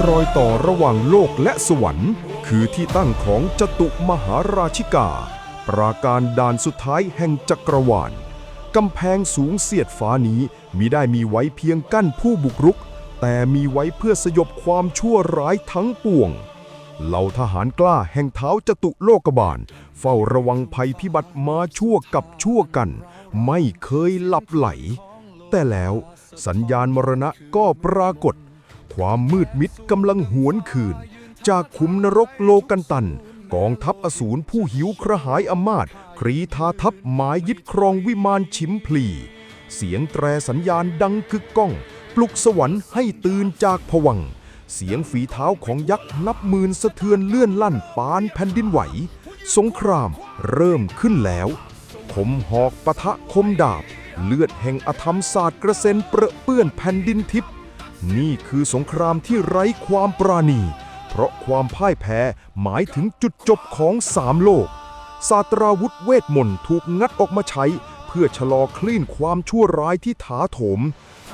รอยต่อระหว่างโลกและสวรรค์ คือที่ตั้งของจตุมหาราชิกา ปราการด่านสุดท้ายแห่งจักรวาลกำแพงสูงเสียดฟ้านี้มิได้มีไว้เพียงกั้นผู้บุกรุก แต่มีไว้เพื่อสยบความชั่วร้ายทั้งปวงเหล่าทหารกล้าแห่งเท้าจตุโลกบาล เฝ้าระวังภัยพิบัติมาชั่วกับชั่วกัน ไม่เคยหลับไหล แต่แล้วสัญญาณมรณะก็ปรากฏ ความมืดมิดกำลังหวนคืน จากขุมนรกโลกันตัน กองทัพอสูรผู้หิวกระหายอำมาตครีทาทัพหมายยึดครองวิมานชิมพลี เสียงแตรสัญญาณดังกึกก้อง ปลุกสวรรค์ให้ตื่นจากผวัง เสียงฝีเท้าของยักษ์นับหมื่นสะเทือนเลื่อนลั่นปานแผ่นดินไหว สงครามเริ่มขึ้นแล้วคมหอกปะทะคมดาบ เลือดแห่งอธรรมศาสตร์กระเซ็นเปรอะเปื้อนแผ่นดินทิพย์ นี่คือสงครามที่ไร้ความปราณี เพราะความพ่ายแพ้หมายถึงจุดจบของสามโลก ศาสตราวุธเวทมนต์ถูกงัดออกมาใช้ เพื่อชะลอคลื่นความชั่วร้ายที่ถาโถม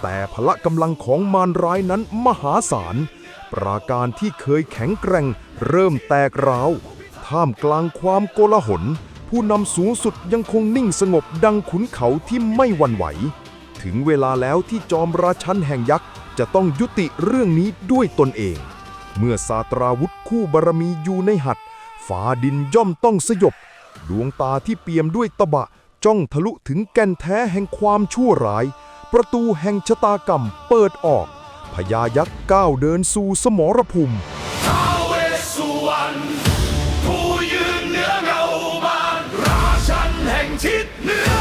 แต่พละกำลังของมารร้ายนั้นมหาศาล ปราการที่เคยแข็งแกร่ง เริ่มแตกร้าว ท่ามกลางความโกลาหล ผู้นำสูงสุดยังคงนิ่งสงบดังขุนเขาที่ไม่หวั่นไหว ถึงเวลาแล้วที่จอมราชันแห่งยักษ์ จะต้องยุติเรื่องนี้ด้วยตนเอง เมื่อศาตราวุธคู่บารมีอยู่ในหัดฝาดินย่อมต้องสยบ ดวงตาที่เปี่ยมด้วยตะบะ จ้องทะลุถึงแก่นแท้แห่งความชั่วร้าย ประตูแห่งชะตากรรมเปิดออกพญายักษ์ก้าวเดินสู่สมรภูมิท้าวเวสสุวรรณผู้ยืนเหนือเงาบานราชันแห่งทิศเหนือ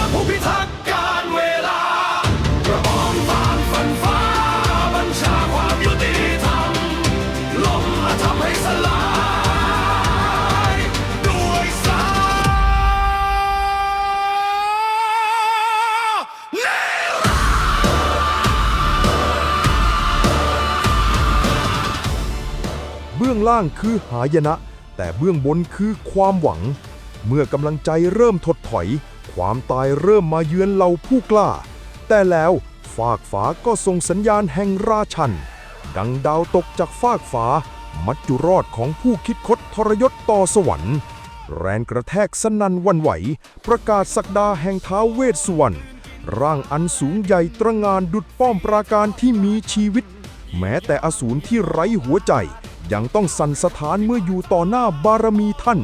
ล่างคือหายนะ แต่เบื้องบนคือความหวัง เมื่อกำลังใจเริ่มถดถอย ความตายเริ่มมาเยือนเหล่าผู้กล้า แต่แล้วฟากฟ้าก็ส่งสัญญาณแห่งราชัน ดังดาวตกจากฟากฟ้ามัจจุรอดของผู้คิดคดทรยศต่อสวรรค์ แรงกระแทกสนั่นวันไหว ประกาศสักดาแห่งท้าเวสสุวรรณร่างอันสูงใหญ่ตระงานดุดป้อมปราการที่มีชีวิต แม้แต่อสูรที่ไร้หัวใจ ยังต้องสั่นสถานเมื่ออยู่ต่อหน้าบารมีท่าน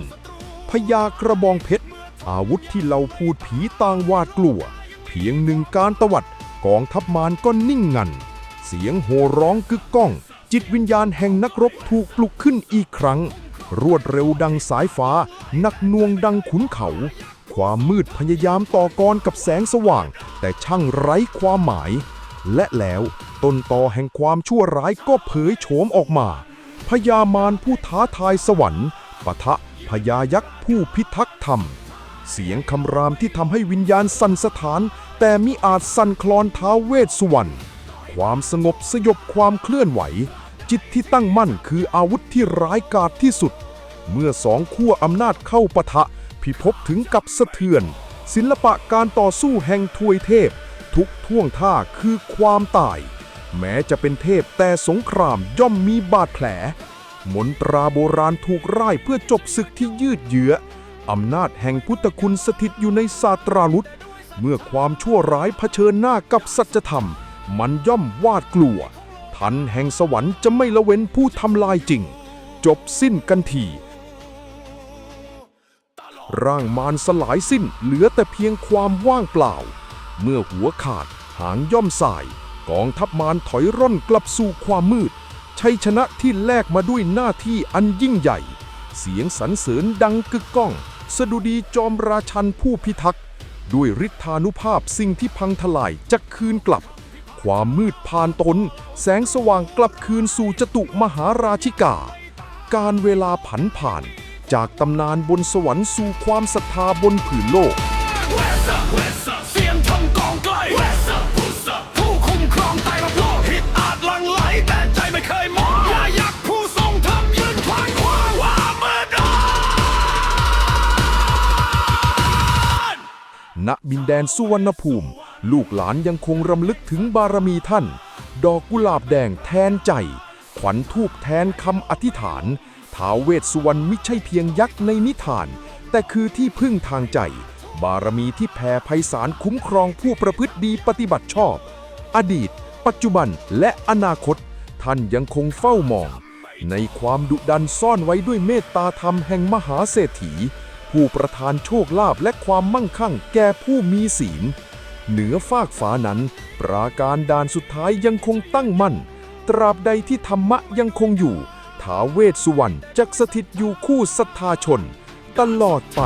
พญากระบองเพชร อาวุธที่เราพูดผีต่างหวาดกลัว เพียงหนึ่งการตวัดกองทัพมารก็นิ่งงัน เสียงโห่ร้องกึกก้อง จิตวิญญาณแห่งนักรบถูกปลุกขึ้นอีกครั้ง รวดเร็วดังสายฟ้า นักน่วงดังขุนเขา ความมืดพยายามต่อกรกับแสงสว่าง แต่ช่างไร้ความหมาย และแล้วต้นตอแห่งความชั่วร้ายก็เผยโฉมออกมา พญามารผู้ท้าทายสวรรค์ปะทะพญายักษ์ผู้พิทักษ์ธรรม เสียงคำรามที่ทำให้วิญญาณสั่นสถาน แต่มิอาจสั่นคลอนท้าเวสสุวรรณความสงบสยบความเคลื่อนไหว จิตที่ตั้งมั่นคืออาวุธที่ร้ายกาจที่สุด เมื่อสองขั้วอำนาจเข้าปะทะ พิภพถึงกับสะเทือน ศิลปะการต่อสู้แห่งทวยเทพ ทุกท่วงท่าคือความตาย แม้จะเป็นเทพแต่สงครามย่อมมีบาดแผล มนตราโบราณถูกร่ายเพื่อจบศึกที่ยืดเยื้ออำนาจแห่งพุทธคุณสถิตอยู่ในศาสตรารุษเมื่อความชั่วร้ายเผชิญหน้ากับสัจธรรม มันย่อมวาดกลัว ทันแห่งสวรรค์จะไม่ละเว้นผู้ทำลายจริง จบสิ้นกันที ร่างมารสลายสิ้นเหลือแต่เพียงความว่างเปล่า เมื่อหัวขาดหางย่อมสาย กองทัพมารถอยร่นกลับสู่ความมืด ชัยชนะที่แลกมาด้วยหน้าที่อันยิ่งใหญ่ เสียงสรรเสริญดังกึกก้อง สดุดีจอมราชันผู้พิทักษ์ ด้วยฤทธานุภาพสิ่งที่พังทลายจะคืนกลับ ความมืดผ่านตน แสงสว่างกลับคืนสู่จตุมหาราชิกา การเวลาผันผ่าน จากตำนานบนสวรรค์สู่ความศรัทธาบนผืนโลก ณบินแดนสุวรรณภูมิ ลูกหลานยังคงรำลึกถึงบารมีท่าน ดอกกุหลาบแดงแทนใจ ขวัญทูบแทนคำอธิษฐานท้าวเวสสุวรรณมิใช่เพียงยักษ์ในนิทาน แต่คือที่พึ่งทางใจ บารมีที่แผ่ไพศาลคุ้มครองผู้ประพฤติดีปฏิบัติชอบ อดีต ปัจจุบันและอนาคต ท่านยังคงเฝ้ามอง ในความดุดันซ่อนไว้ด้วยเมตตาธรรมแห่งมหาเศรษฐี ผู้ประทานโชคลาภและความมั่งคั่งแก่ผู้มีศีล เหนือฟากฟ้านั้น ปราการด่านสุดท้ายยังคงตั้งมั่น ตราบใดที่ธรรมะยังคงอยู่ท้าเวสสุวรรณจักสถิตอยู่คู่ศรัทธาชน ตลอดไป